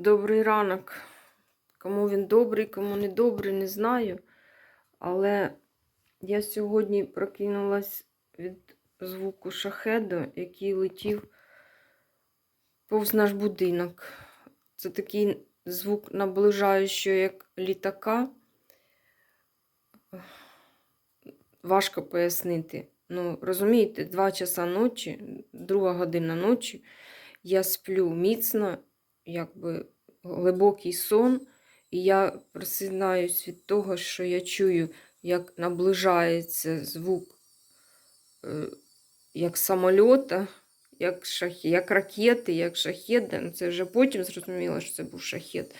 Добрий ранок. Кому він добрий, кому не добрий, не знаю. Але я сьогодні прокинулась від звуку шахеду, який летів повз наш будинок. Це такий звук наближаючого, як літака. Важко пояснити. Ну, розумієте, 2 часа ночі, друга година ночі, я сплю міцно, якби глибокий сон, і я просинаюсь від того, що я чую, як наближається звук е, як самольота, як, шах... як ракети, як шахеди. Ну, Це вже потім зрозуміло, що це був шахет.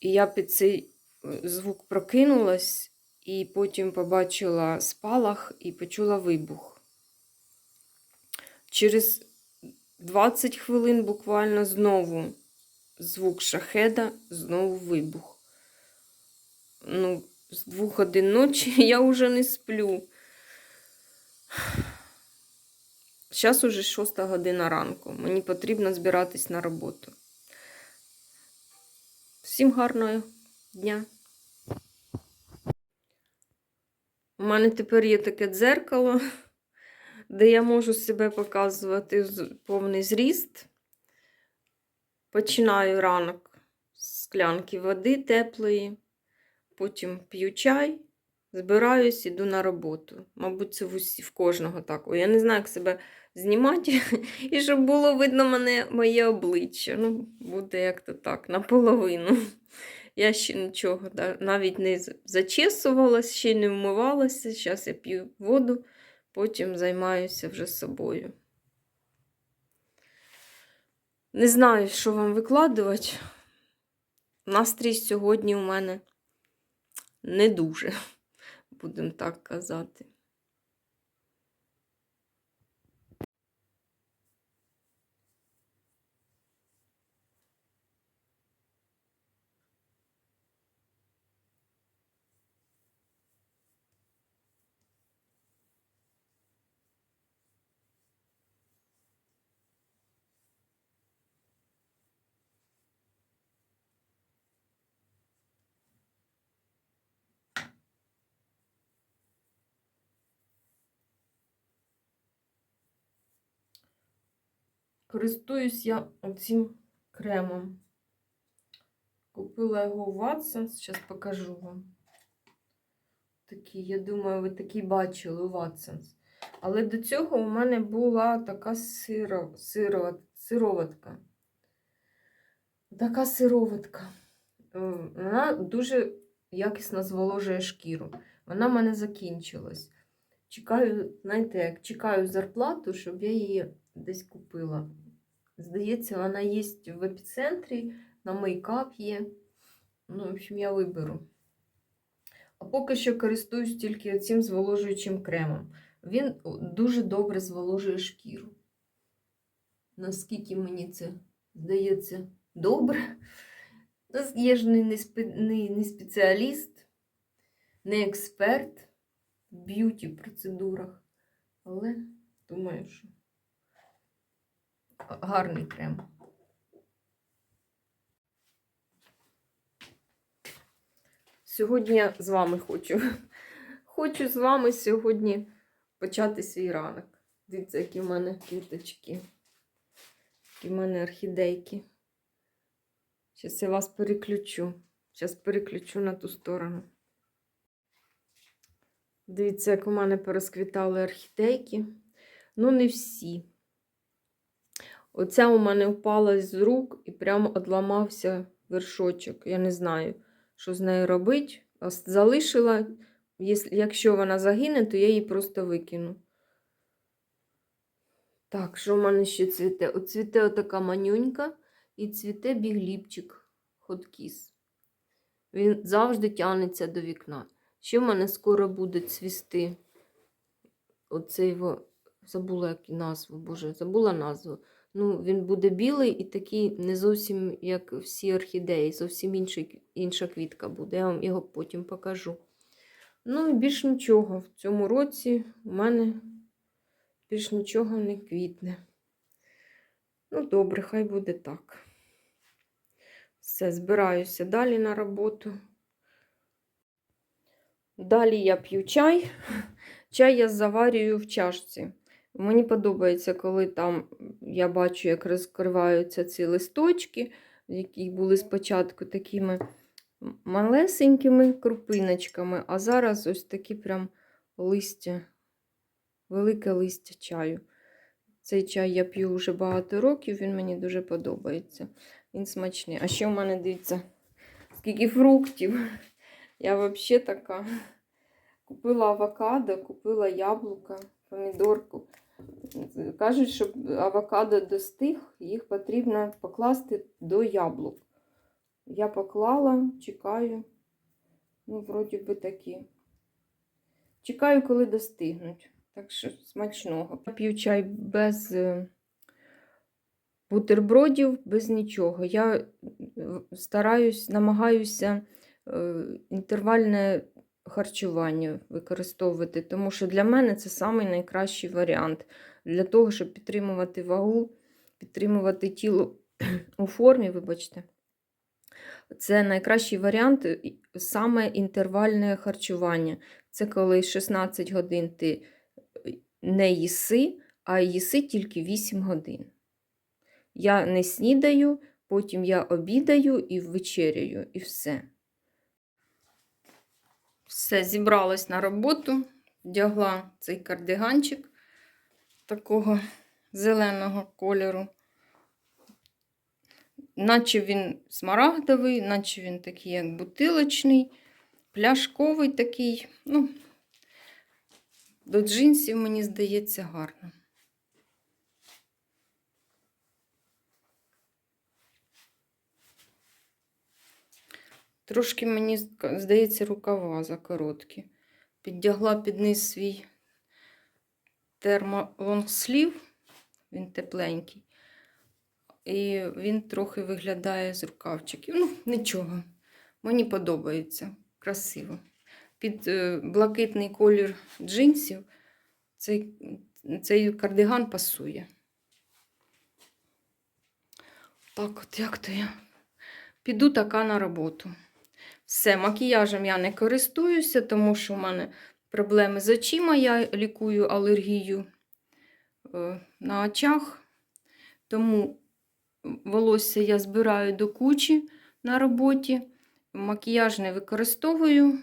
І я під цей е, звук прокинулась, і потім побачила спалах і почула вибух. Через 20 хвилин буквально знову звук шахеда, знову вибух. Ну, з двох годин ночі я вже не сплю. Зараз уже 6 година ранку. Мені потрібно збиратись на роботу. Всім гарного дня! У мене тепер є таке дзеркало, де я можу себе показувати повний зріст. Починаю ранок з склянки води теплої, потім п'ю чай, збираюсь, іду на роботу. Мабуть, це в, усі, в кожного так. Я не знаю, як себе знімати, і щоб було видно мене, моє обличчя. Ну, буде як-то так, наполовину. Я ще нічого навіть не з- зачесувалась, ще не вмивалася. Зараз я п'ю воду, потім займаюся вже собою. Не знаю, що вам викладувати. Настрій сьогодні у мене не дуже, будемо так казати. Користуюсь я оцим кремом. Купила його у Watsons, зараз покажу вам. Такий, я думаю, ви такий бачили у Watsons. Але до цього у мене була така сиро, сиро, сироватка. Така сироватка. Е, Вона дуже якісно зволожує шкіру. Вона в мене закінчилась. Чекаю, знаєте, як чекаю зарплату, щоб я її десь купила. Здається, вона є в епіцентрі, на мейкап є. Ну, в общем, я виберу. А поки що користуюсь тільки цим зволожуючим кремом. Він дуже добре зволожує шкіру. Наскільки мені це здається добре. Я ж не, не спеціаліст, не експерт в б'юті процедурах. Але думаю, що гарний крем. Сьогодні я з вами хочу. Хочу з вами сьогодні почати свій ранок. Дивіться, які в мене квіточки, які в мене орхідейки. Зараз я вас переключу. Зараз переключу на ту сторону. Дивіться, як у мене порозквітали орхідейки. Ну, не всі. Оця у мене впала з рук і прямо одламався вершочок. Я не знаю, що з нею робити. Залишила, якщо вона загине, то я її просто викину. Так, що в мене ще цвіте? От цвіте отака манюнька і цвіте бігліпчик хоткіс. Він завжди тягнеться до вікна. Ще в мене скоро буде цвісти оцей, забула як назву, боже, забула назву. Ну, він буде білий і такий не зовсім як всі орхідеї, зовсім інший, інша квітка буде. Я вам його потім покажу. Ну і більш нічого. В цьому році у мене більш нічого не квітне. Ну, добре, хай буде так. Все, збираюся далі на роботу. Далі я п'ю чай. Чай я заварюю в чашці. Мені подобається, коли там я бачу, як розкриваються ці листочки, які були спочатку такими малесенькими крупиночками, а зараз ось такі прям листя, велике листя чаю. Цей чай я п'ю вже багато років, він мені дуже подобається. Він смачний. А ще в мене дивіться, скільки фруктів. Я взагалі така. Купила авокадо, купила яблука, помідорку. Кажуть, щоб авокадо достиг, їх потрібно покласти до яблук. Я поклала, чекаю. Ну, вроді би такі. Чекаю, коли достигнуть. Так що смачного. Я п'ю чай без е, бутербродів, без нічого. Я е, стараюсь, намагаюся е, інтервальне харчування використовувати, тому що для мене це самий найкращий варіант для того, щоб підтримувати вагу, підтримувати тіло у формі, вибачте. Це найкращий варіант саме інтервальне харчування. Це коли 16 годин ти е, не їси, а їси тільки 8 годин. Я не снідаю, потім я обідаю і вечеряю, і все. Все, зібралась на роботу, вдягла цей кардиганчик такого зеленого кольору. Наче він смарагдовий, наче він такий, як бутилочний, пляшковий такий. Ну, до джинсів, мені здається, гарно. Трошки мені здається, рукава закороткі. Піддягла під низ свій термолонгслів, він тепленький. І він трохи виглядає з рукавчиків. Ну, нічого. Мені подобається. Красиво. Під е, блакитний колір джинсів цей, цей кардиган пасує. Так от як то я. Піду така на роботу. Все, макіяжем я не користуюся, тому що в мене проблеми з очима. Я лікую алергію е, на очах. Тому волосся я збираю до кучі на роботі. Макіяж не використовую,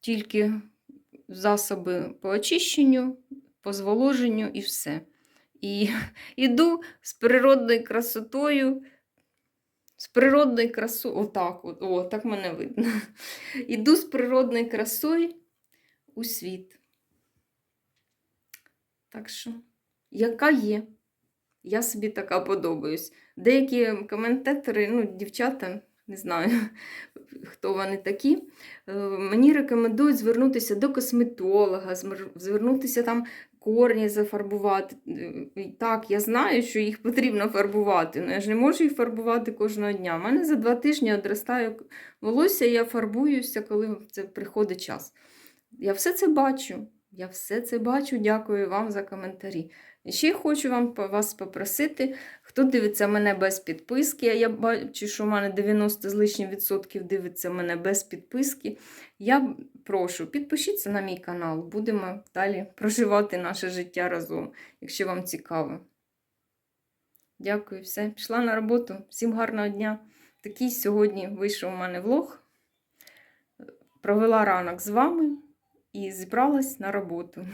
тільки засоби по очищенню, по зволоженню і все. І йду з природною красотою. Природною красою, отак, от, о, так мене видно. Іду з природною красою у світ. Так що, яка є? Я собі така подобаюсь. Деякі коментатори, ну, дівчата, не знаю, хто вони такі, е, мені рекомендують звернутися до косметолога, звернутися там корні зафарбувати. Е, Так, я знаю, що їх потрібно фарбувати, але я ж не можу їх фарбувати кожного дня. У мене за два тижні одростає волосся, я фарбуюся, коли це приходить час. Я все це бачу. Я все це бачу. Дякую вам за коментарі. Ще хочу вам вас попросити, хто дивиться мене без підписки, а я бачу, що в мене 90 з лишнім відсотків дивиться мене без підписки. Я прошу, підпишіться на мій канал, будемо далі проживати наше життя разом, якщо вам цікаво. Дякую, все. Пішла на роботу. Всім гарного дня. Такий сьогодні вийшов у мене влог. Провела ранок з вами і зібралась на роботу.